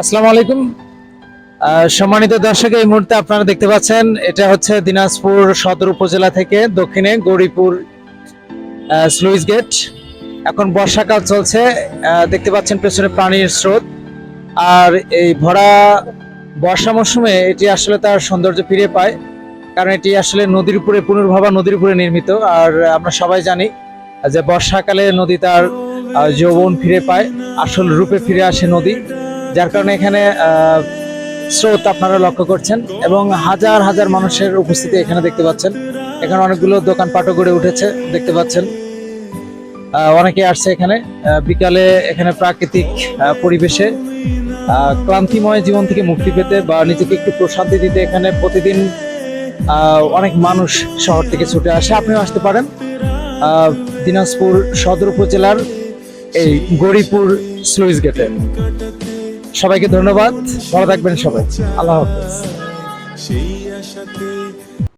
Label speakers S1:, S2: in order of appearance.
S1: আসসালামু আলাইকুম। সম্মানিত দর্শক, এই মুহূর্তে আপনারা দেখতে পাচ্ছেন, এটা হচ্ছে দিনাজপুর সদর উপজেলা থেকে দক্ষিণে গৌরীপুর স্লুইস গেট। এখন বর্ষাকাল চলছে দেখতে পাচ্ছেন পেছনে পানির স্রোত। আর এই ভরা বর্ষা মৌসুমে এটি আসলে তার সৌন্দর্য ফিরে পায়, কারণ এটি আসলে নদীর উপরে, পুনর্ভাবা নদীর উপরে নির্মিত। আর আমরা সবাই জানি যে বর্ষাকালে নদী তার যৌবন ফিরে পায়, আসল রূপে ফিরে আসে নদী। যার কারণে এখানে স্রোত আপনারা লক্ষ্য করছেন এবং হাজার হাজার মানুষের উপস্থিতি এখানে দেখতে পাচ্ছেন। এখানে অনেকগুলো দোকান দোকানপাটও গড়ে উঠেছে, দেখতে পাচ্ছেন। অনেকে আসছে এখানে বিকালে এখানে প্রাকৃতিক পরিবেশে ক্লান্তিময় জীবন থেকে মুক্তি পেতে বা নিজেকে একটু প্রশান্তি দিতে এখানে প্রতিদিন অনেক মানুষ শহর থেকে ছুটে আসে। আপনিও আসতে পারেন দিনাজপুর সদর উপজেলার এই গৌরীপুর স্লুইস গেটে। সবাইকে ধন্যবাদ। ভালো থাকবেন সবাই। আল্লাহ হাফেজ।